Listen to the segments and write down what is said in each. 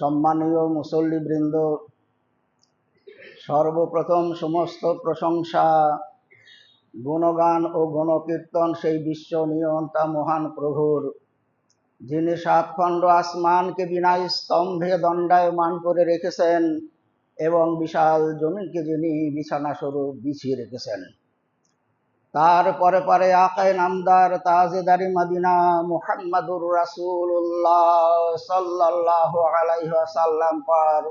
সম্মানীয় মুসল্লিবৃন্দ, সর্বপ্রথম সমস্ত প্রশংসা, গুণগান ও গণকীর্তন সেই বিশ্ব নিয়ন্তা মহান প্রভুর, যিনি সাত খণ্ড আসমানকে বিনা স্তম্ভে দণ্ডায়মান করে রেখেছেন এবং বিশাল জমিনকে যিনি বিছানা স্বরূপ বিছিয়ে রেখেছেন। তার পরে পরে আকায় নামদার তাজেদারি মদিনা মুহাম্মাদুর রাসূলুল্লাহ সাল্লাল্লাহু আলাইহি ওয়াসাল্লাম পর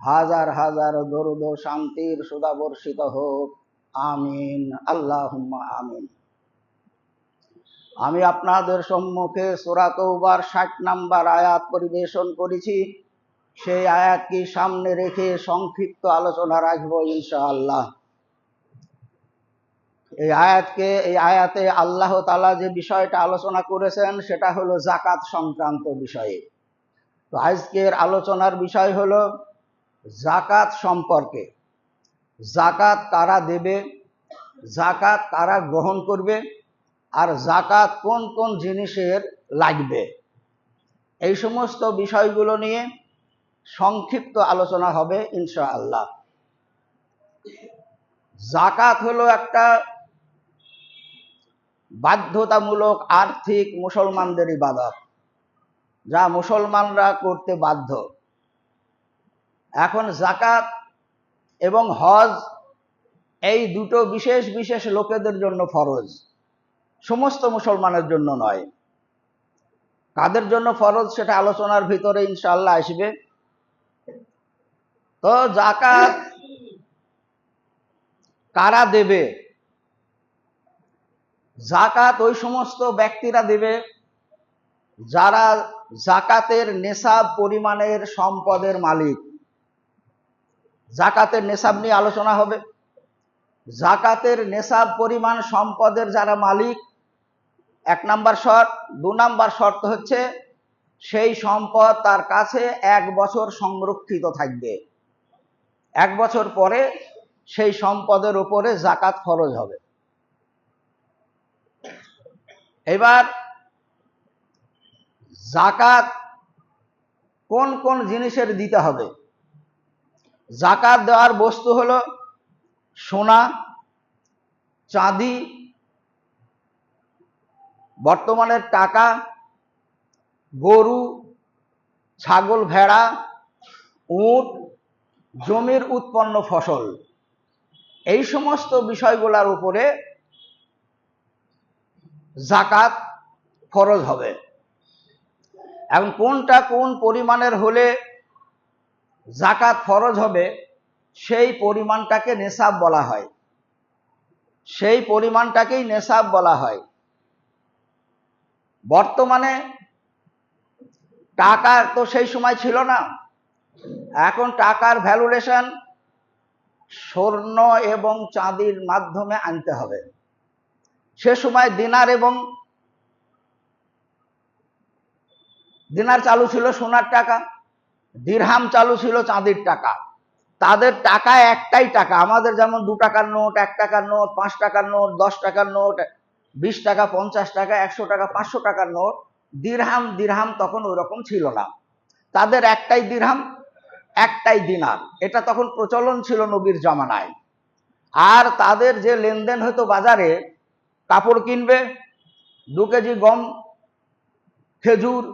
হাজার হাজার দরুদ শান্তির সুধা বর্ষিত হোক। আমিন, আল্লাহুম্মা আমিন। আমি আপনাদের সম্মুখে সূরা তৌবার ষাট নাম্বার আয়াত পরিবেশন করেছি। সেই আয়াতকে সামনে রেখে সংক্ষিপ্ত আলোচনা রাখব ইনশাআল্লাহ। এই আয়াতকে, এই আয়াতে আল্লাহ তালা যে বিষয়টা আলোচনা করেছেন, সেটা হলো জাকাত সংক্রান্ত বিষয়ে। তো আজকের আলোচনার বিষয় হলো জাকাত সম্পর্কে। জাকাত কারা দেবে? জাকাত কারা গ্রহণ করবে? আর জাকাত কোন কোন জিনিসের লাগবে? এই সমস্ত বিষয়গুলো নিয়ে সংক্ষিপ্ত আলোচনা হবে ইনশাআল্লাহ। জাকাত হলো একটা বাধ্যতামূলক আর্থিক মুসলমানদের ইবাদত যা মুসলমানরা করতে বাধ্য। এখন জাকাত এবং হজ এই দুটো বিশেষ বিশেষ লোকেদের জন্য ফরজ। সমস্ত মুসলমানের জন্য নয়। কাদের জন্য ফরজ সেটা আলোচনার ভিতরে ইনশাল্লাহ আসবে। তো জাকাত কারা দেবে? জাকাত ওই সমস্ত ব্যক্তিরা দেবে যারা জাকাতের নেশাব পরিমাণের সম্পদের মালিক। জাকাতের নেশাব নিয়ে আলোচনা হবে। জাকাতের নেশাব পরিমাণ সম্পদের যারা মালিক, এক নাম্বার শর্ত, দু নাম্বার শর্ত হচ্ছে সেই সম্পদ তার কাছে এক বছর সংরক্ষিত থাকবে। এক বছর পরে সেই সম্পদের উপরে জাকাত ফরজ হবে। এবার জাকাত কোন কোন জিনিসের দিতে হবে? জাকাত দেওয়ার বস্তু হলো সোনা, চাঁদি বর্তমানের টাকা, গরু, ছাগল, ভেড়া, উট, জমির উৎপন্ন ফসল। এই সমস্ত বিষয়গুলোর উপরে জাকাত ফরজ হবে। এখন কোনটা কোন পরিমাণের হলে জাকাত ফরজ হবে, সেই পরিমাণটাকে নেশাব বলা হয়। সেই পরিমাণটাকেই নেশাব বলা হয়। বর্তমানে টাকা তো সেই সময় ছিল না। এখন টাকার ভ্যালুলেশন স্বর্ণ এবং চাঁদির মাধ্যমে আনতে হবে। সে সময় দিনার এবং দিনার চালু ছিল সোনার টাকা, দিরহাম চালু ছিল চাঁদির টাকা। তাদের টাকা একটাই টাকা, আমাদের যেমন দু টাকার নোট, এক টাকার নোট, পাঁচ টাকার নোট, দশ টাকার নোট, বিশ টাকা, পঞ্চাশ টাকা, একশো টাকা, পাঁচশো টাকার নোট, দিরহাম দিরহাম তখন ওই রকম ছিল না। তাদের একটাই দিরহাম, একটাই দিনার। এটা তখন প্রচলন ছিল নবীর জামানায়। আর তাদের যে লেনদেন হতো বাজারে কাপড় কিনবে, দু কেজি গম, খেজুর,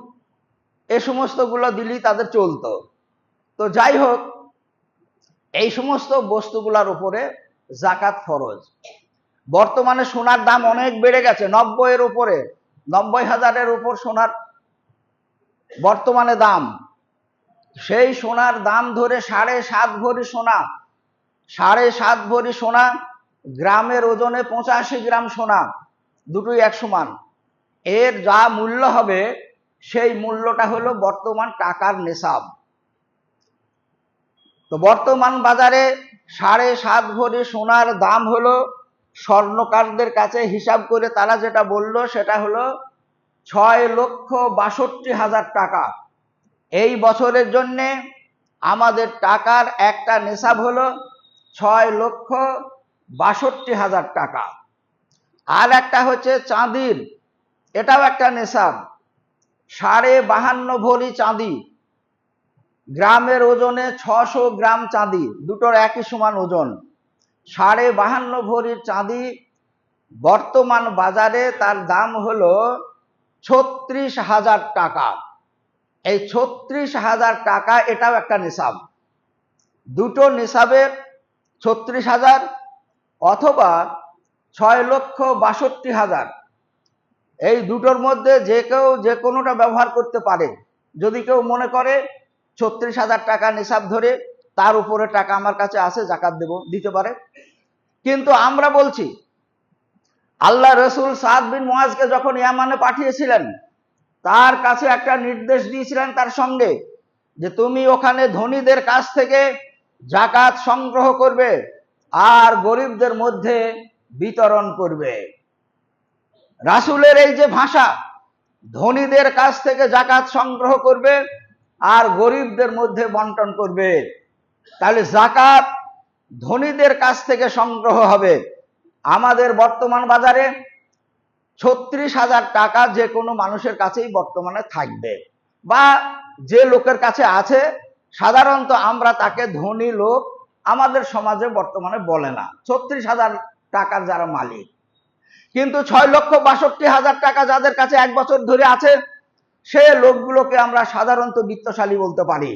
এ সমস্তগুলো দিলেই তাদের চলতো। তো যাই হোক, এই সমস্ত বস্তুগুলোর উপরে জাকাত ফরজ। বর্তমানে সোনার দাম অনেক বেড়ে গেছে, নব্বইয়ের উপরে, নব্বই হাজারের উপর সোনার বর্তমানে দাম। সেই সোনার দাম ধরে সাড়ে সাত ভরি সোনা, সাড়ে সাত ভরি সোনা গ্রামের ওজনে পঁচাশি গ্রাম সোনা, দুটোই এক সমান এর যা মূল্য হবে, সেই মূল্যটা হলো বর্তমান টাকার নেশাব। তো বর্তমান বাজারে সাড়ে সাত ভরি সোনার দাম হলো স্বর্ণকারদের কাছে হিসাব করে তারা যেটা বলল, সেটা হলো ছয় লক্ষ বাষট্টি হাজার টাকা। এই বছরের জন্যে আমাদের টাকার একটা নেশাব হলো ছয় লক্ষ বাষট্টি হাজার টাকা। আর একটা হচ্ছে চাঁদির, এটাও একটা নেশাব সাড়ে বাহান্ন ভরি চাঁদি, গ্রামের ওজনে ছশো গ্রাম চাঁদি, দুটোর একই সমান ওজন। সাড়ে বাহান্ন ভরির চাঁদি বর্তমান বাজারে তার দাম হলো ছত্রিশ হাজার টাকা। এই ছত্রিশ হাজার টাকা এটাও একটা নিসাব দুটো নিসাবের ছত্রিশ হাজার অথবা ছয় লক্ষ বাষট্টি হাজার। এই দুটোর মধ্যে যে কেউ যে কোনোটা ব্যবহার করতে পারে। যদি কেউ মনে করে ছত্রিশ হাজার টাকা নিসাব ধরে তার উপরে টাকা আমার কাছে আছে, জাকাত দেব, দিতে পারে। কিন্তু আমরা বলছি, আল্লাহ রসুল সাদ বিন মোয়াজকে যখন ইয়ামানে পাঠিয়েছিলেন, তার কাছে একটা নির্দেশ দিয়েছিলেন তার সঙ্গে যে তুমি ওখানে ধনীদের কাছ থেকে জাকাত সংগ্রহ করবে। আর গরিবদের মধ্যে বিতরণ করবে। রাসুলের এই যে ভাষা, ধনীদের কাছ থেকে জাকাত সংগ্রহ করবে আর গরিবদের মধ্যে বন্টন করবে। তাহলে জাকাত ধনীদের কাছ থেকে সংগ্রহ হবে। আমাদের বর্তমান বাজারে ছত্রিশ হাজার টাকা যে কোনো মানুষের কাছেই বর্তমানে থাকবে বা যে লোকের কাছে আছে, সাধারণত আমরা তাকে ধনী লোক আমাদের সমাজে বর্তমানে বলে না। ছত্রিশ হাজার টাকার যারা মালিক, কিন্তু ছয় লক্ষ বাষট্টি হাজার টাকা যাদের কাছে এক বছর ধরে আছে, সে লোকগুলোকে আমরা সাধারণত বিত্তশালী বলতে পারি।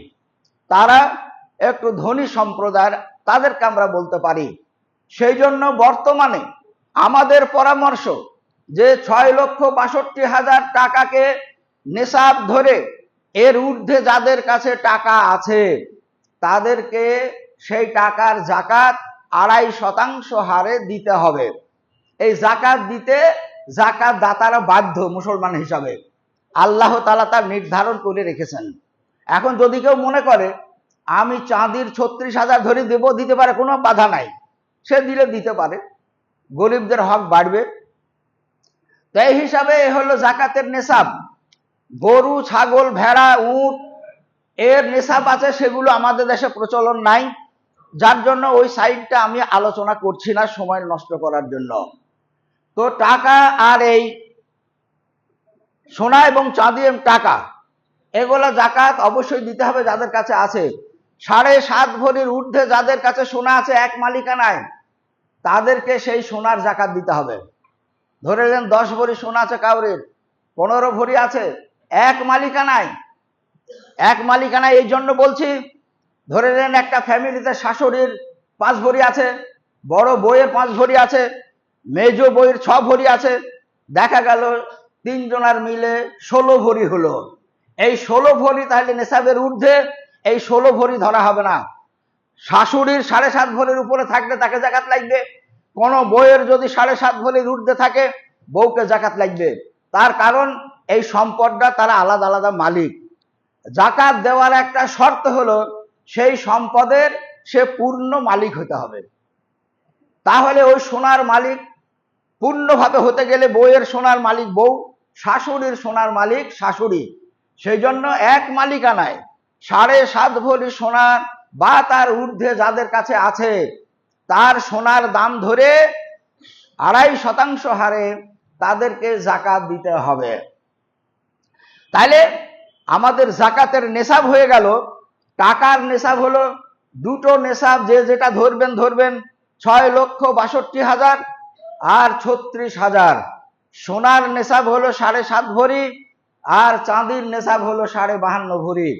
তারা একটু ধনী সম্প্রদায়ের, তাদেরকে আমরা বলতে পারি। সেই জন্য বর্তমানে আমাদের পরামর্শ যে ছয় লক্ষ বাষট্টি হাজার টাকাকে নেশাব ধরে এর ঊর্ধ্বে যাদের কাছে টাকা আছে, তাদেরকে সেই টাকার জাকাত আড়াই শতাংশ হারে দিতে হবে। এই জাকাত দিতে জাকাত দাতারা বাধ্য মুসলমান হিসাবে। আল্লাহ তালা তার নির্ধারণ করে রেখেছেন। এখন যদি কেউ মনে করে, আমি চাঁদির ছত্রিশ হাজার ধরে দেব, দিতে পারে কোনো বাধা নাই। সে দিলে দিতে পারে। গরিবদের হক বাড়বে। তো এই হিসাবে এ হলো জাকাতের নেশাব। গরু, ছাগল, ভেড়া, উট, এর নেশাব আছে, সেগুলো আমাদের দেশে প্রচলন নাই। যার জন্য ওই সাইডটা আমি আলোচনা করছি না সময় নষ্ট করার জন্য। তো টাকা আর এই সোনা এবং চাঁদি টাকা, এগুলো জাকাত অবশ্যই দিতে হবে যাদের কাছে আছে। সাড়ে সাত ভরির ঊর্ধ্বে যাদের কাছে সোনা আছে, এক মালিকানায়, তাদেরকে সেই সোনার জাকাত দিতে হবে। ধরে নেন দশ ভরি সোনা আছে কাউরের, পনেরো ভরি আছে, এক মালিকানায়। এক মালিকানায় এই জন্য বলছি ধরে নেন একটা ফ্যামিলিতে শাশুড়ির পাঁচ ভরি আছে, বড় বইয়ের পাঁচ ভরি আছে, মেজ বইয়ের ছ ভরি আছে, দেখা গেল তিনজনার মিলে ষোলো ভরি হলো। এই ষোলো ভরি তাহলে নেশাবের ঊর্ধ্বে, এই ষোলো ভরি ধরা হবে না। শাশুড়ির সাড়ে সাত ভরির উপরে থাকলে তাকে জাকাত লাগবে। কোন বইয়ের যদি সাড়ে সাত ভরির ঊর্ধ্বে থাকে, বউকে জাকাত লাগবে। তার কারণ, এই সম্পদটা তারা আলাদা আলাদা মালিক। জাকাত দেওয়ার একটা শর্ত হলো সেই সম্পদের সে পূর্ণ মালিক হতে হবে। তাহলে ওই সোনার মালিক পূর্ণভাবে হতে গেলে বইয়ের সোনার মালিক, বউ, শাশুড়ির সোনার মালিক, শাশুড়ি। সেই জন্য এক মালিকানায় সাড়ে সাত ভরি সোনার বা তার ঊর্ধ্বে যাদের কাছে আছে, তার সোনার দাম ধরে আড়াই শতাংশ হারে তাদেরকে জাকাত দিতে হবে। তাইলে আমাদের জাকাতের নেশাব হয়ে গেল। টাকার নেশাব হলো, দুটো নেশাব যে যেটা ধরবেন ধরবেন, ছয় লক্ষ বাষট্টি হাজার আর ছত্রিশ হাজার। সোনার নেশাব হলো সাড়ে সাত ভরি, আর চাঁদির নেশাব হলো সাড়ে বাহান্ন ভরি।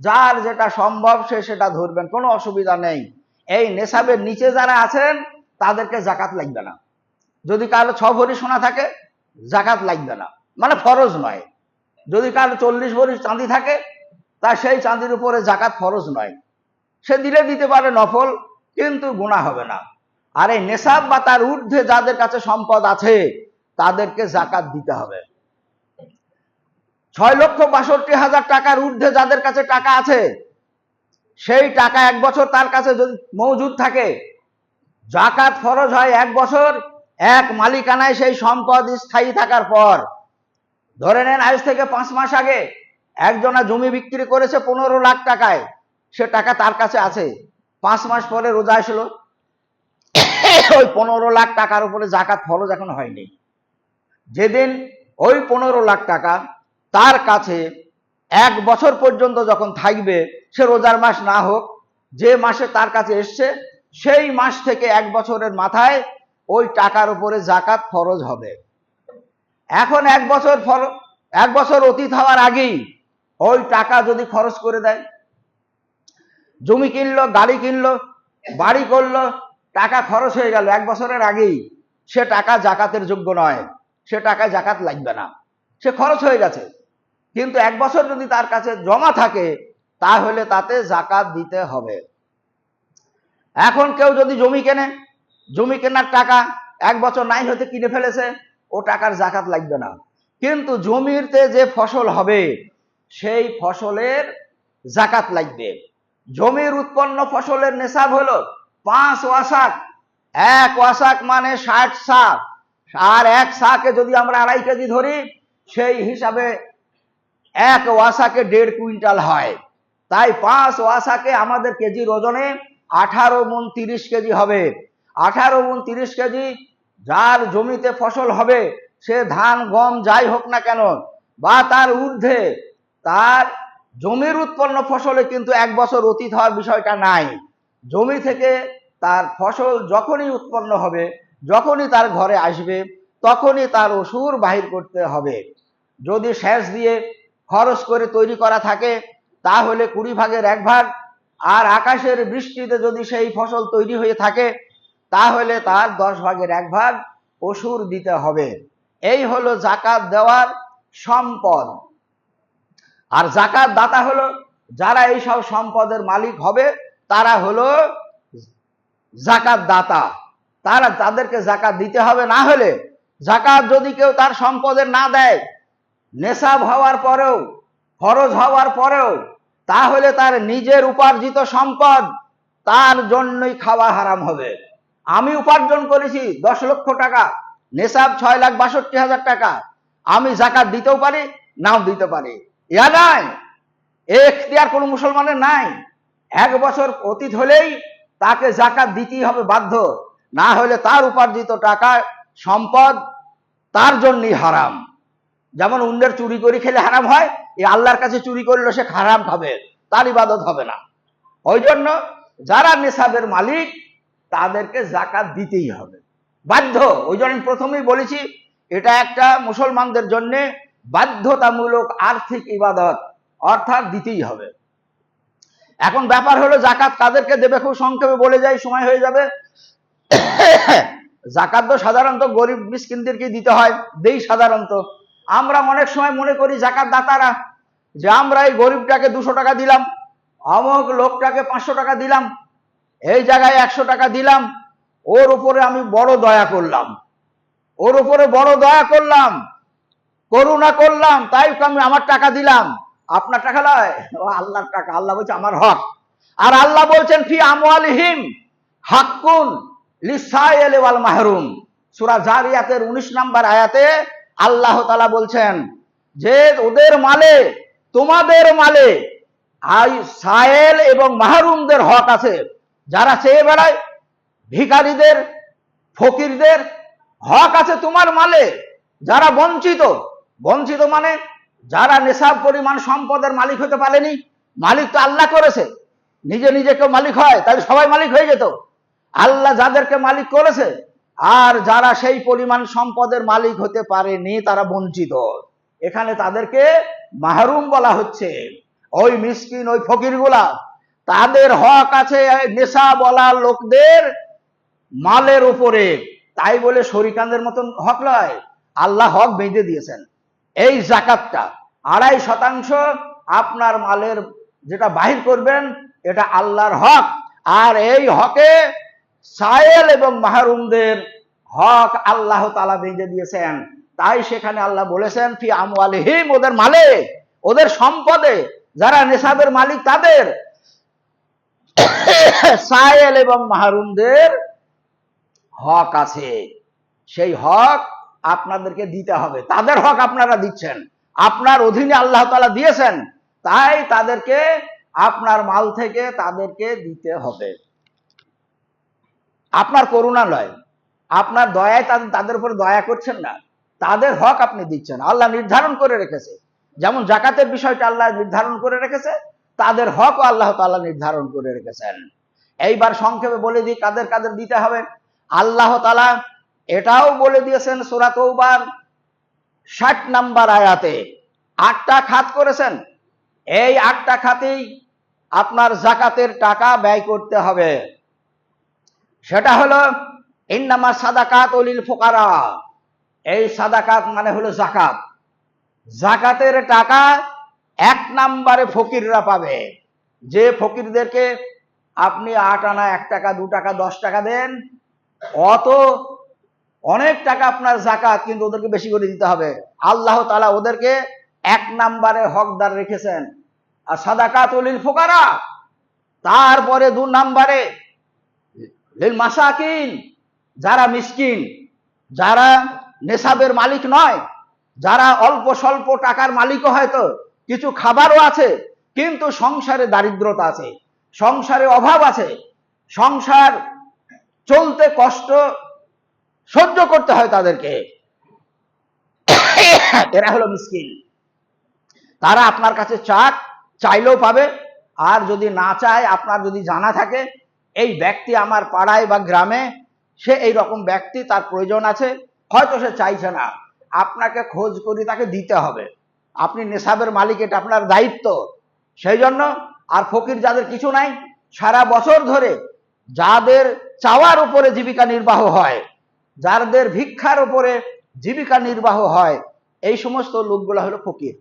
যার যেটা সম্ভব সে সেটা ধরবেন, কোনো অসুবিধা নেই। এই নেশাবের নিচে যারা আছেন, তাদেরকে জাকাত লাগবে না। যদি কারও ছ ভরি সোনা থাকে, জাকাত লাগবে না। মানে ফরজ নয়। যদি কারও চল্লিশ ভরি চাঁদি থাকে তা সেই চাঁদির উপরে জাকাত ফরজ নয়। সে দিলে দিতে পারে নফল, কিন্তু গুণা হবে না। আর এই নেশাব বা তার ঊর্ধ্বে যাদের কাছে সম্পদ আছে, তাদেরকে জাকাত দিতে হবে। ছয় লক্ষ বাষট্টি হাজার টাকার ঊর্ধ্বে যাদের কাছে টাকা আছে, সেই টাকা এক বছর তার কাছে যদি মজুদ থাকে, জাকাত ফরজ হয় এক বছর, এক মালিকানায় সেই সম্পদ স্থায়ী থাকার পর। ধরে নেন আজ থেকে পাঁচ মাস আগে একজনা জমি বিক্রি করেছে পনেরো লাখ টাকায়। সে টাকা তার কাছে আছে। পাঁচ মাস পরে রোজা আসলো। ওই পনেরো লাখ টাকার উপরে জাকাত ফরজ এখন হয়নি। যেদিন ওই পনেরো লাখ টাকা তার কাছে এক বছর পর্যন্ত যখন থাকবে, সে রোজার মাস না হোক, যে মাসে তার কাছে এসছে, সেই মাস থেকে এক বছরের মাথায় ওই টাকার উপরে জাকাত ফরজ হবে। এখন এক বছর ফর এক বছর অতীত হওয়ার আগেই ওই টাকা যদি খরচ করে দেয়। জমি কিনলো, গাড়ি কিনলো, বাড়ি করল, টাকা খরচ হয়ে গেল। এক বছরের আগেই সে টাকা জাকাতের যোগ্য নয়। সে টাকা জাকাত লাগবে না। সে খরচ হয়ে গেছে। কিন্তু এক বছর যদি তার কাছে জমা থাকে, তাহলে তাতে জাকাত দিতে হবে। এখন কেউ যদি জমি কেনে, জমি কেনার টাকা এক বছর নাই হতে কিনে ফেলেছে, ও টাকার জাকাত লাগবে না। কিন্তু জমিতে যে ফসল হবে সেই ফসলের জাকাত লাগবে। জমির উৎপন্ন ফসলের নেশাব হলো পাঁচ ওয়াশাক এক ওয়াশাক মানে ষাট শাক। আর এক শাকে যদি আমরা আড়াই কেজি ধরি, সেই হিসাবে এক ওয়াসাকে দেড় কুইন্টাল হয়। তাই পাঁচ ওয়াসাকে আমাদের কেজির ওজনে আঠারো মন তিরিশ কেজি হবে। আঠারো মন তিরিশ কেজি যার জমিতে ফসল হবে, সে ধান, গম যাই হোক না কেন, বা তার ঊর্ধ্বে তার জমির উৎপন্ন ফসলে কিন্তু এক বছর অতীত হওয়ার বিষয়টা নাই। জমি থেকে তার ফসল যখনই উৎপন্ন হবে, যখনই তার ঘরে আসবে, তখনই তার ওষুর বাহির করতে হবে। যদি শেষ দিয়ে খরচ করে তৈরি করা থাকে, তাহলে কুড়ি ভাগের এক ভাগ। আর আকাশের বৃষ্টিতে যদি সেই ফসল তৈরি হয়ে থাকে, তাহলে তার দশ ভাগের এক ভাগ অসুর দিতে হবে। এই হলো জাকাত দেওয়ার সম্পদ। আর জাকাত দাতা হলো যারা এই সব সম্পদের মালিক হবে, তারা হলো জাকাত দাতা। তারা তাদেরকে জাকাত দিতে হবে, না হলে জাকাত যদি কেউ তার সম্পদের না দেয়, নেশাব হওয়ার পরেও, ফরজ হওয়ার পরেও, তাহলে তার নিজের উপার্জিত সম্পদ তার জন্যই খাওয়া হারাম হবে। আমি উপার্জন করেছি দশ লক্ষ টাকা, নেশাব ছয় লাখ বাষট্টি হাজার টাকা, আমি জাকাত দিতেও পারি, নাও দিতে পারি। ইয়া নাই। এখতিয়ার কোনো মুসলমানের নাই। এক বছর অতীত হলেই তাকে জাকাত দিতেই হবে বাধ্য। না হলে তার উপার্জিত টাকা, সম্পদ তার জন্যই হারাম। যেমন উন্ডের চুরি করে খেলে হারাম হয় এই আল্লাহর কাছে চুরি করলে সে হারাম খাবে, তার ইবাদত হবে না। ওই জন্য যারা নেশাবের মালিক, তাদেরকে জাকাত দিতেই হবে। বাধ্য। ওই জন্য প্রথমেই বলেছি, এটা একটা মুসলমানদের জন্য বাধ্যতামূলক আর্থিক ইবাদত অর্থাৎ দিতেই হবে। এখন ব্যাপার হলো জাকাত কাদেরকে দেবে? খুব সংক্ষেপে বলে যাই, সময় হয়ে যাবে। জাকাত তো সাধারণত গরিব মিসকিনদেরকে দিতে হয়? দেই সাধারণত। আমরা অনেক সময় মনে করি জাকাত দাতারা, যে আমরা এই গরিবটাকে দুশো টাকা দিলাম অমক লোকটাকে পাঁচশো টাকা দিলাম, এই জায়গায় একশো টাকা দিলাম, ওর উপরে আমি বড় দয়া করলাম। ওর উপরে বড় দয়া করলাম। করুণা করলাম, তাই আমি আমার টাকা দিলাম। আপনার টাকা নয় ও আল্লাহর টাকা, আল্লাহ বলছে আমার হক। আর আল্লাহ বলছেন, ফি আমওয়ালিহিম হাক্কুন লিসাইল ওয়াল মাহরুম। সূরা জারিয়াতের 19 নাম্বার আয়াতে আল্লাহ তাআলা বলছেন, যে ওদের মালে, তোমাদের মালে আই সায়েল এবং মাহরুমদের হক আছে। যারা চেয়ে বেড়ায় ভিখারিদের, ফকিরদের হক আছে তোমার মালে। যারা বঞ্চিত বঞ্চিত মানে যারা নেশাব পরিমাণ সম্পদের মালিক হতে পারেনি, মালিক তো আল্লাহ করেছে। নিজে নিজে কেউ মালিক হয়, তাহলে সবাই মালিক হয়ে যেত। আল্লাহ যাদেরকে মালিক করেছে, আর যারা সেই পরিমাণ সম্পদের মালিক হতে পারেনি, তারা বঞ্চিত। এখানে তাদেরকে মাহরুম বলা হচ্ছে। ওই মিসকিন, ওই ফকিরগুলা, তাদের হক আছে নেশা বলা লোকদের মালের উপরে। তাই বলে শরিকানদের মতন হক নয়, আল্লাহ হক বেঁধে দিয়েছেন। এই জাকাতটা আড়াই শতাংশ আপনার মালের যেটা বাহির করবেন, এটা আল্লাহর হক। আর এই হকে সায়েল এবং মাহরুমদের হক আল্লাহ তালা বেঁধে দিয়েছেন। তাই সেখানে আল্লাহ বলেছেন, ফি আমওয়ালিহিম, ওদের মালে, ওদের সম্পদে, যারা নেশাবের মালিক তাদের। সায়েল এবং মাহরুমদের হক আছে। সেই হক আপনাদেরকে দিতে হবে। তাদের হক আপনারা দিচ্ছেন। আপনার অধীনে আল্লাহ তালা দিয়েছেন, তাই তাদেরকে আপনার মাল থেকে তাদেরকে দিতে হবে। আপনার করুণা নয়। আপনার দয়ায় তাদের তাদের উপর দয়া করছেন না। তাদের হক আপনি দিচ্ছেন। আল্লাহ নির্ধারণ করে রেখেছে। যেমন জাকাতের বিষয়টা আল্লাহ নির্ধারণ করে রেখেছে, তাদের হক আল্লাহ তাআলা নির্ধারণ করে রেখেছেন। এইবার সংক্ষেপে বলে দিই কাদের কাদের দিতে হবে। আল্লাহ তাআলা এটাও বলে দিয়েছেন সূরা তৌবার ষাট নাম্বার আয়াতে। আটটা খাত করেছেন। এই আটটা খাতেই আপনার জাকাতের টাকা ব্যয় করতে হবে। সেটা হলো, ইন্নামা সাদাকাত অলিল ফোকারা। এই সাদাকাত মানে হলো জাকাত। জাকাতের টাকা এক নাম্বারে ফকিররা পাবে। যে ফকিরদেরকে আপনি আট আনা এক টাকা, দু টাকা, দশ টাকা দেন, অত অনেক টাকা আপনার জাকাত, কিন্তু ওদেরকে বেশি করে দিতে হবে। আল্লাহ তালা ওদেরকে এক নাম্বারে হকদার রেখেছেন। আর সাদাকাত অলিল ফোকারা, তারপরে দু নাম্বারে লিল মাসাকিন, যারা মিসকিন, যারা নেশাবের মালিক নয়, যারা অল্প স্বল্প টাকার মালিকও হয়তো, কিছু খাবারও আছে, কিন্তু সংসারে দারিদ্রতা আছে, সংসারে অভাব আছে, সংসার চলতে কষ্ট সহ্য করতে হয় তাদেরকে। এরা হলো মিসকিন। তারা আপনার কাছে চাক, চাইলেও পাবে, আর যদি না চায়, আপনার যদি জানা থাকে, এই ব্যক্তি আমার পাড়ায় বা গ্রামে, সে এই রকম ব্যক্তি, তার প্রয়োজন আছে, হয়তো সে চাইছে না। আপনাকে খোঁজ করে তাকে দিতে হবে। আপনি নেশাবের মালিক, এটা আপনার দায়িত্ব। সেই জন্য আর ফকির যাদের কিছু নাই, সারা বছর ধরে যাদের চাওয়ার উপরে জীবিকা নির্বাহ হয় যাদের ভিক্ষার উপরে জীবিকা নির্বাহ হয়, এই সমস্ত লোকগুলো হলো ফকির।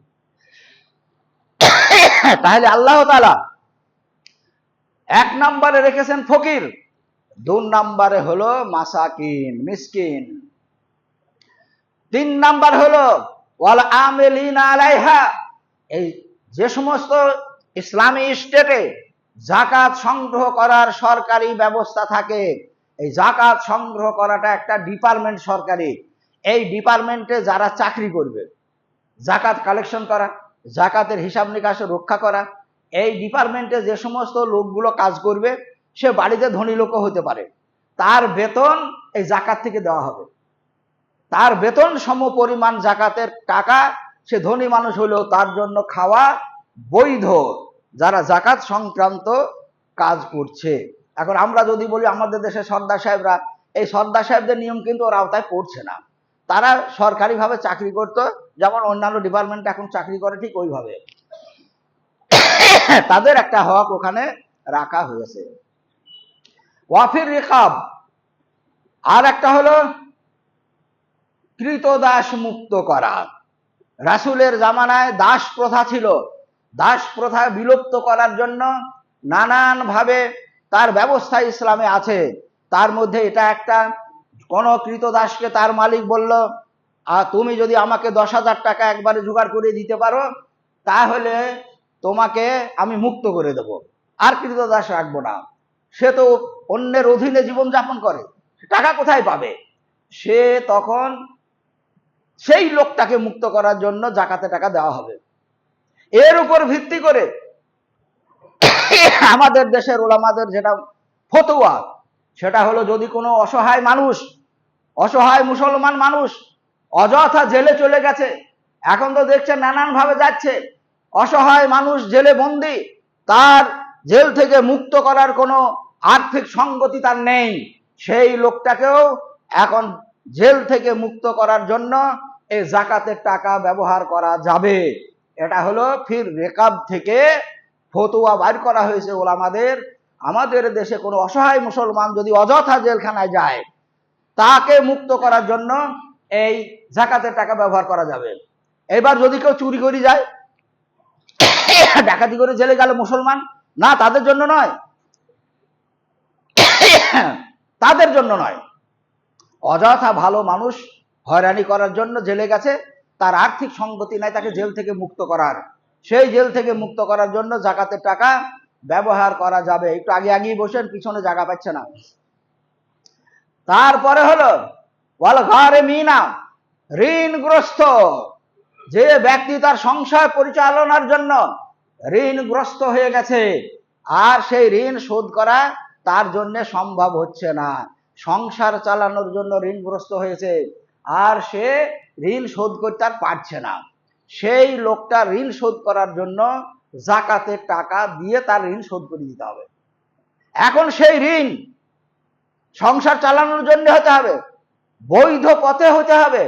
তাহলে আল্লাহ তালা এক নম্বরে রেখেছেন ফকির দু নম্বরে হলো মাসাকিন, মিসকিন। তিন নাম্বার হলো আলাইহা, এই যে সমস্ত ইসলামী স্টেটে জাকাত সংগ্রহ করার সরকারি ব্যবস্থা থাকে এই জাকাত সংগ্রহ করাটা একটা ডিপার্টমেন্ট সরকারি। এই ডিপার্টমেন্টে যারা চাকরি করবে জাকাত কালেকশন করা জাকাতের হিসাব নিকাশ রক্ষা করা, এই ডিপার্টমেন্টে যে সমস্ত লোকগুলো কাজ করবে, সে বাড়িতে ধনী লোকও হতে পারে। তার বেতন এই জাকাত থেকে দেওয়া হবে। তার বেতন সম পরিমাণ জাকাতের টাকা সে ধনী মানুষ হলেও তার জন্য খাওয়া বৈধ। যারা জাকাত সংক্রান্ত কাজ করছে। এখন আমরা যদি বলি আমাদের দেশে সর্দার সাহেবরা, এই সর্দার সাহেবদের নিয়ম কিন্তু ওর আওতায় পড়ছে না। তারা সরকারিভাবে চাকরি করত, যেমন অন্যান্য ডিপার্টমেন্ট এখন চাকরি করে ঠিক ওইভাবে। তাদের একটা হক ওখানে রাখা হয়েছে। ওয়াফির রেখাব আর একটা হলো কৃতদাস মুক্ত করা। রাসুলের জামানায় দাস প্রথা ছিল। দাস প্রথা বিলুপ্ত করার জন্য নানান ভাবে তার ব্যবস্থা ইসলামে আছে। তার মধ্যে এটা একটা। কোন কৃতদাসকে তার মালিক বলল আর তুমি যদি আমাকে দশ হাজার টাকা একবারে জোগাড় করে দিতে পারো, তাহলে তোমাকে আমি মুক্ত করে দেব। আর কৃতদাস রাখব না। সে তো অন্যের অধীনে জীবন যাপন করে টাকা কোথায় পাবে? সে তখন সেই লোকটাকে মুক্ত করার জন্য জাকাতে টাকা দেওয়া হবে। এর উপর ভিত্তি করে আমাদের দেশের ওলামাদের যেটা ফতোয়া, সেটা হলো যদি কোনো অসহায় মানুষ, অসহায় মুসলমান মানুষ অযথা জেলে চলে গেছে, এখন তো দেখছে নানান ভাবে যাচ্ছে, অসহায় মানুষ জেলে বন্দি, তার জেল থেকে মুক্ত করার কোনো আর্থিক সঙ্গতি তার নেই, সেই লোকটাকেও এখন জেল থেকে মুক্ত করার জন্য এই জাকাতের টাকা ব্যবহার করা যাবে। এটা হলো ফির রেকাব থেকে ফতুয়া বাইর করা হয়েছে ওলামাদের, আমাদের দেশে কোনো অসহায় মুসলমান যদি অযথা জেলখানায় যায়, তাকে মুক্ত করার জন্য এই জাকাতের টাকা ব্যবহার করা যাবে। এবার যদি কেউ চুরি করে যায়, ডাকাতি করে জেলে গেল মুসলমান, না তাদের জন্য নয়, তাদের জন্য নয়। অযথা ভালো মানুষ হয়রানি করার জন্য জেলে গেছে, তার আর্থিক সঙ্গতি নাই, তাকে জেল থেকে মুক্ত করার। সেই জেল থেকে মুক্ত করার জন্য জাকাতের টাকা ব্যবহার করা যাবে। একটু আগে আগেই বসেন, পিছনে জায়গা পাচ্ছে না। তারপরে হলো, ওয়াল ঘরে মিনা, ঋণগ্রস্ত। যে ব্যক্তি তার সংসার পরিচালনার জন্য ঋণগ্রস্ত হয়ে গেছে, আর সেই ঋণ শোধ করা তার জন্য সম্ভব হচ্ছে না। সংসার চালানোর জন্য ঋণগ্রস্ত হয়েছে, আর সে ঋণ শোধ করতে আর পারছে না। সেই লোকটা ঋণ শোধ করার জন্য জাকাতের টাকা দিয়ে তার ঋণ শোধ করে দিতে হবে। এখন সেই ঋণ সংসার চালানোর জন্য হতে হবে, বৈধ পথে হতে হবে,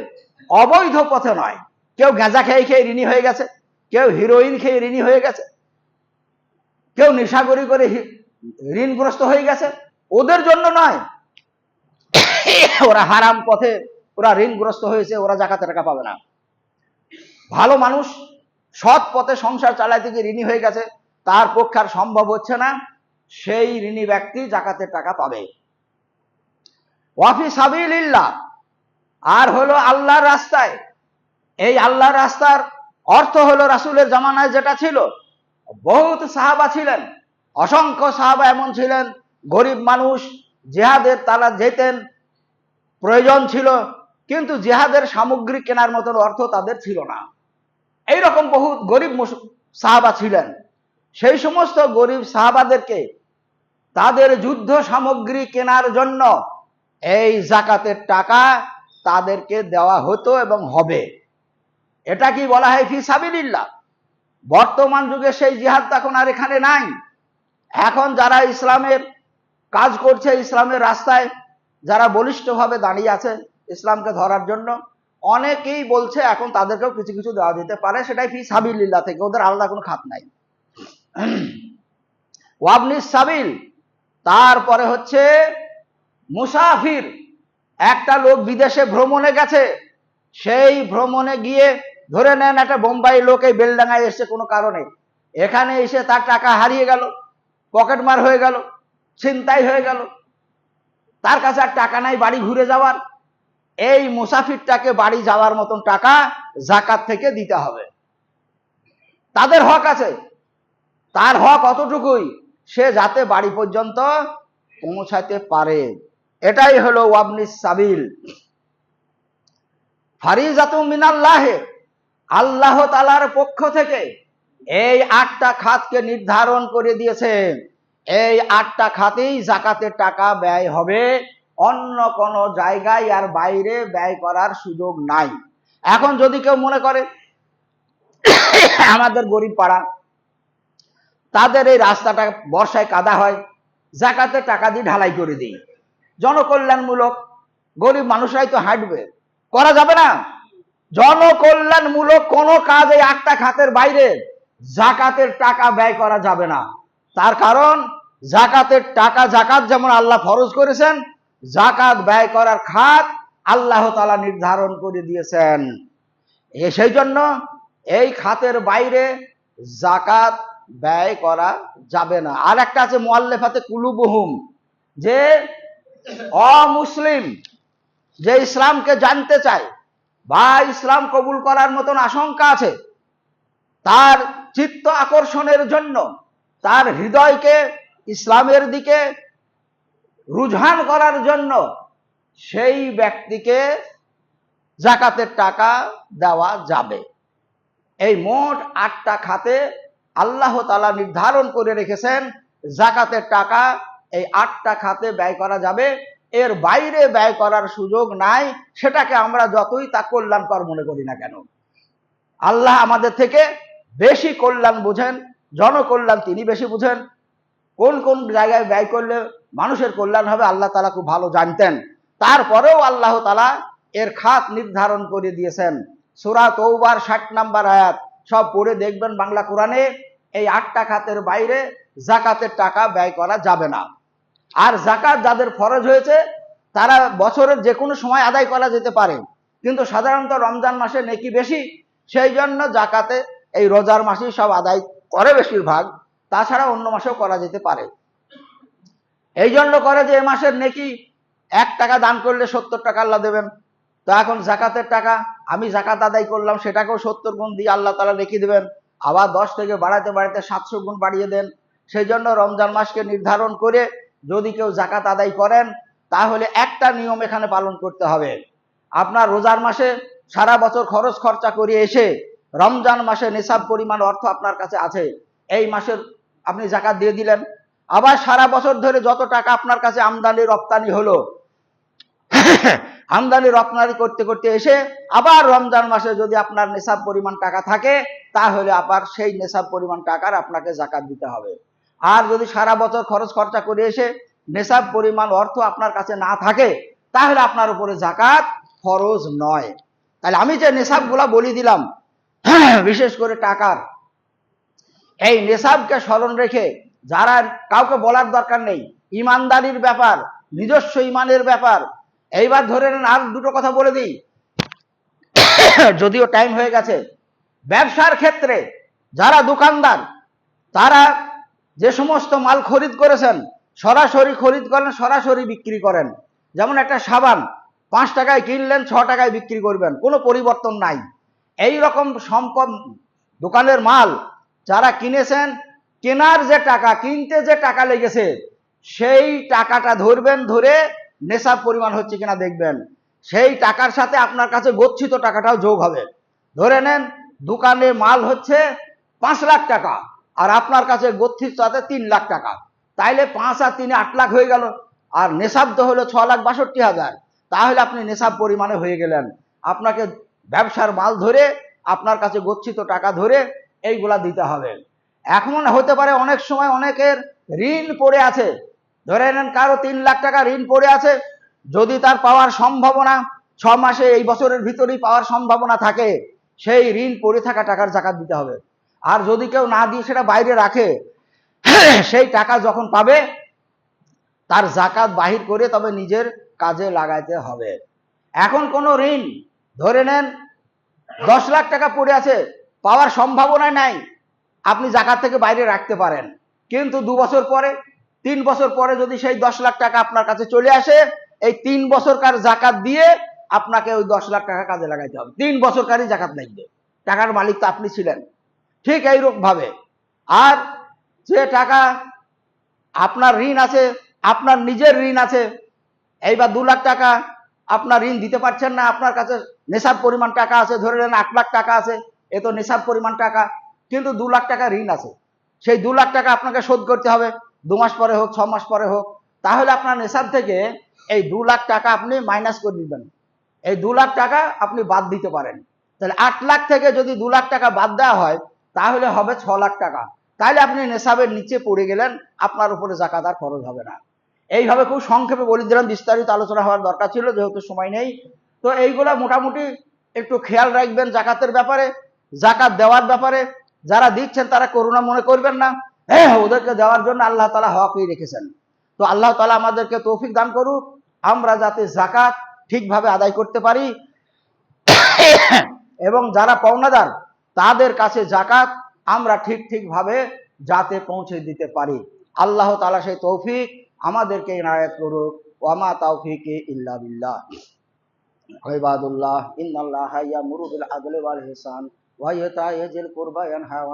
অবৈধ পথে নয়। কেউ গাঁজা খেয়ে খেয়ে ঋণী হয়ে গেছে, কেউ হিরোইন খেয়ে ঋণী হয়ে গেছে, কেউ নেশাগরি করে ঋণগ্রস্ত হয়ে গেছে, ওদের জন্য নয়। ওরা হারাম পথে ওরা ঋণগ্রস্ত হয়েছে, ওরা জাকাতে টাকা পাবে না। ভালো মানুষ, সৎ পথে সংসার চালাইতে গিয়ে ঋণী হয়ে গেছে, তার পক্ষে আর সম্ভব হচ্ছে না, সেই ঋণী ব্যক্তি জাকাতের টাকা পাবে। ওয়াফি সাবিলিল্লাহ, আর হলো আল্লাহর রাস্তায়। এই আল্লাহর রাস্তার অর্থ হলো রাসূলের জামানায় যেটা ছিল, বহুত সাহাবা ছিলেন, অসংখ্য সাহাবা এমন ছিলেন, গরিব মানুষ, জেহাদের তারা যেতেন, প্রয়োজন ছিল, কিন্তু জেহাদের সামগ্রী কেনার মতন অর্থ তাদের ছিল না। এইরকম বহু গরিব সাহাবা ছিলেন। সেই সমস্ত গরিব সাহাবাদেরকে তাদের যুদ্ধ সামগ্রী কেনার জন্য এই জাকাতের টাকা তাদেরকে দেওয়া হতো এবং হবে। এটা কি বলা হয় ফি সাবিলিল্লাহ? বর্তমান যুগে সেই জিহাদ তো এখন আর এখানে নাই। এখন যারা ইসলামের কাজ করছে, ইসলামের রাস্তায় যারা বলিষ্ঠভাবে দাঁড়িয়ে আছে, ইসলামকে ধরার জন্য অনেকেই বলছে এখন তাদেরকেও কিছু কিছু দেওয়া যেতে পারে, সেটাই ফি সাবিল্লাহ থেকে, ওদের আলাদা কোনো খাত নাই। ওয়াবনি সাবিল, তারপরে হচ্ছে মুসাফির, একটা লোক বিদেশে ভ্রমণে গেছে, সেই ভ্রমণে গিয়ে ধরে নেন একটা বোম্বাই লোক এই বেলডাঙ্গায় এসছে কোনো কারণে। এখানে এসে তার টাকা হারিয়ে গেল পকেটমার হয়ে গেল, ছিনতাই হয়ে গেল, তার কাছে আর টাকা নাই, বাড়ি ঘুরে যাওয়ার। এই মুসাফিরটাকে বাড়ি যাওয়ার মতন টাকা জাকাত থেকে দিতে হবে। তাদের হক আছে। তার হক অতটুকুই, সে যাতে বাড়ি পর্যন্ত পৌঁছাতে পারে। এটাই হলো ওয়াবনিস সাবিল। ফারিজাতু মিনাল্লাহে, আল্লাহ তালার পক্ষ থেকে এই আটটা খাতকে নির্ধারণ করে দিয়েছে। এই আটটা খাতেই জাকাতের টাকা ব্যয় হবে। অন্য কোনো জায়গায় আর বাইরে ব্যয় করার সুযোগ নাই। এখন যদি কেউ মনে করে, আমাদের গরিব পাড়া, তাদের এই রাস্তাটা বর্ষায় কাদা হয়, জাকাতে টাকা দিয়ে ঢালাই করে দিই। জনকল্যাণমূলক, গরিব মানুষরাই তো হাঁটবে। করা যাবে না। জনকল্যাণমূলক কোনো কাজ এই আটটা খাতের বাইরে জাকাতের টাকা ব্যয় করা যাবে না। তার কারণ, জাকাতের টাকা জাকাত যেমন আল্লাহ ফরজ করেছেন জাকাত ব্যয় করার খাত আল্লাহ তালা নির্ধারণ করে দিয়েছেন। সেই জন্য এই খাতের বাইরে জাকাত ব্যয় করা যাবে না। আর একটা আছে মোয়াল্লেফাতে কুলুবহুম, যে অমুসলিম যে ইসলামকে জানতে চায় বা ইসলাম কবুল করার মতন আশঙ্কা আছে, তার চিত্ত আকর্ষণের জন্য, তার হৃদয়কে ইসলামের দিকে রুঝান করার জন্য সেই ব্যক্তিকে জাকাতের টাকা দেওয়া যাবে। এই মোট আটটা খাতে আল্লাহ তালা নির্ধারণ করে রেখেছেন জাকাতের টাকা এই আটটা খাতে ব্যয় করা যাবে। এর বাইরে ব্যয় করার সুযোগ নাই, সেটাকে আমরা যতই তা কল্যাণকর মনে করি না কেন। আল্লাহ আমাদের থেকে বেশি কল্যাণ বুঝেন, জনকল্যাণ তিনি বেশি বুঝেন। কোন কোন জায়গায় ব্যয় করলে মানুষের কল্যাণ হবে, আল্লাহ তালা খুব ভালো জানতেন। তারপরেও আল্লাহ তালা এর খাত নির্ধারণ করে দিয়েছেন। সুরা তৌবার ষাট নাম্বার আয়াত, সব পড়ে দেখবেন বাংলা কোরআনে এই আটটা খাতের বাইরে জাকাতের টাকা ব্যয় করা যাবে না। আর জাকাত যাদের ফরজ হয়েছে, তারা বছরের যে কোনো সময় আদায় করা যেতে পারে। কিন্তু সাধারণত রমজান মাসে নেকি বেশি, সেই জন্য জাকাতে এই রোজার মাসেই সব আদায় করে বেশিরভাগ। তাছাড়া অন্য মাসেও করা যেতে পারে। এই জন্য করে যে এ মাসের নেকি এক টাকা দান করলে সত্তর টাকা আল্লাহ দেবেন। তো এখন জাকাতের টাকা আমি জাকাত আদায় করলাম, সেটাকেও সত্তর গুণ দিয়ে আল্লাহ তালা রেখে দেবেন। আবার দশ থেকে বাড়াতে বাড়াতে সাতশো গুণ বাড়িয়ে দেন। সেই জন্য রমজান মাসকে নির্ধারণ করে যদি কেউ জাকাত আদায় করেন, তাহলে একটা নিয়ম এখানে পালন করতে হবে। আপনার রোজার মাসে সারা বছর খরচ খরচা করে এসে রমজান মাসে নিসাব পরিমাণ অর্থ আপনার কাছে আছে। এই মাসের আপনি জাকাত দিয়ে দিলেন আবার সারা বছর ধরে যত টাকা আপনার কাছে আমদানি, রপ্তানি হলো, আমদানি, রপ্তানি করতে করতে এসে আবার রমজান মাসে যদি আপনার নেশাব পরিমাণ টাকা থাকে, তাহলে আবার সেই নেশাব পরিমাণ টাকার আপনাকে জাকাত দিতে হবে। আর যদি সারা বছর খরচ খরচা করে এসে নেশাব পরিমাণ, অর্থ আপনার কাছে না থাকে, তাহলে আপনার উপরে জাকাত ফরজ নয়। তাহলে আমি যে নেশাবগুলা বলি দিলাম, বিশেষ করে টাকার, এই নেশাবকে স্মরণ রেখে যারা কাউকে বলার দরকার নেই, ইমানদারির ব্যাপার, নিজস্ব ইমানের ব্যাপার। এইবার ধরে নেন আর দুটো কথা বলে দিই। যদিও টাইম হয়ে গেছে। ব্যবসার ক্ষেত্রে যারা দোকানদার, তারা যে সমস্ত মাল খরিদ করেছেন, সরাসরি খরিদ করেন, সরাসরি বিক্রি করেন। যেমন একটা সাবান, পাঁচ টাকায় কিনলেন, ছ টাকায় বিক্রি করবেন। কোনো পরিবর্তন নাই। এই রকম সম্পদ দোকানের মাল যারা কিনেছেন কেনার যে টাকা, কিনতে যে টাকা লেগেছে, সেই টাকাটা ধরবেন ধরে নেশার পরিমাণ হচ্ছে কিনা দেখবেন। সেই টাকার সাথে আপনার কাছে গচ্ছিত টাকাটাও যোগ হবে। ধরে নেন দোকানে মাল হচ্ছে পাঁচ লাখ টাকা আর আপনার কাছে গচ্ছিত সাথে তিন লাখ টাকা। তাইলে পাঁচ আর তিনে আট লাখ হয়ে গেল। আর নেশাব তো হলো ছ লাখ বাষট্টি হাজার। তাহলে আপনি নেশাব পরিমাণে হয়ে গেলেন। আপনাকে ব্যবসার মাল ধরে আপনার কাছে গচ্ছিত টাকা ধরে এইগুলা দিতে হবে। এখন হতে পারে অনেক সময় অনেকের ঋণ পড়ে আছে। ধরে নেন কারও তিন লাখ টাকা ঋণ পড়ে আছে, যদি তার পাওয়ার সম্ভাবনা ছ মাসে, এই বছরের ভিতরেই পাওয়ার সম্ভাবনা থাকে, সেই ঋণ পড়ে থাকা টাকার জাকাত দিতে হবে। আর যদি কেউ না দিয়ে সেটা বাইরে রাখে, সেই টাকা যখন পাবে, তার জাকাত বাহির করে তবে নিজের কাজে লাগাইতে হবে। এখন কোনো ঋণ, ধরে নেন দশ লাখ টাকা পড়ে আছে, পাওয়ার সম্ভাবনা নাই আপনি জাকাত থেকে বাইরে রাখতে পারেন। কিন্তু দু বছর পরে, তিন বছর পরে যদি সেই দশ লাখ টাকা আপনার কাছে চলে আসে, এই তিন বছরকার জাকাত দিয়ে আপনাকে ওই দশ লাখ টাকা কাজে লাগাইতে হবে। তিন বছরকারই জাকাত লাগবে। টাকার মালিক তো আপনি ছিলেন। ঠিক ভাবে। আর যে টাকা আপনার ঋণ আছে, আপনার নিজের ঋণ আছে, এইবার দু লাখ টাকা আপনার ঋণ দিতে পারছেন না, আপনার কাছে নেশার পরিমাণ টাকা আছে, ধরে নেন আট লাখ টাকা আছে, এ তো নেশার পরিমাণ টাকা। কিন্তু দু লাখ টাকা ঋণ আছে। সেই দু লাখ টাকা আপনাকে শোধ করতে হবে। দু মাস পরে হোক, ছ মাস পরে হোক। তাহলে আপনার নেশার থেকে এই দু লাখ টাকা আপনি মাইনাস করে দিবেন। এই দু লাখ টাকা আপনি বাদ দিতে পারেন। তাহলে আট লাখ থেকে যদি দু লাখ টাকা বাদ দেওয়া হয়, তাহলে হবে ছ লাখ টাকা। তাহলে আপনি নেশাবের নিচে পড়ে গেলেন, আপনার উপরে জাকাত আর খরচ হবে না। এইভাবে খুব সংক্ষেপে বলে দিলাম, বিস্তারিত আলোচনা হওয়ার দরকার ছিল, যেহেতু সময় নেই। তো এইগুলা মোটামুটি একটু খেয়াল রাখবেন জাকাতের ব্যাপারে, জাকাত দেওয়ার ব্যাপারে। যারা দিচ্ছেন তারা করুণা মনে করবেন না। হ্যাঁ ওদেরকে দেওয়ার জন্য আল্লাহ তালা হকই রেখেছেন। তো আল্লাহ তালা আমাদেরকে তৌফিক দান করুক, আমরা যাতে জাকাত ঠিকভাবে আদায় করতে পারি। এবং যারা পাওনাদার, তাদের কাছে জাকাত আমরা ঠিক ঠিকভাবে যাতে পৌঁছে দিতে পারি। আল্লাহ তালা সেই তৌফিক আমাদেরকে ইনায়াত করুক। ওয়ামা তৌফিক ইল্লা বিল্লাহ। ইবাদুল্লাহ, ইন্নাল্লাহ ইয়ামুরু বিল আদলি ওয়াল ইহসান। वयुता यजिल कुर्बयन हवन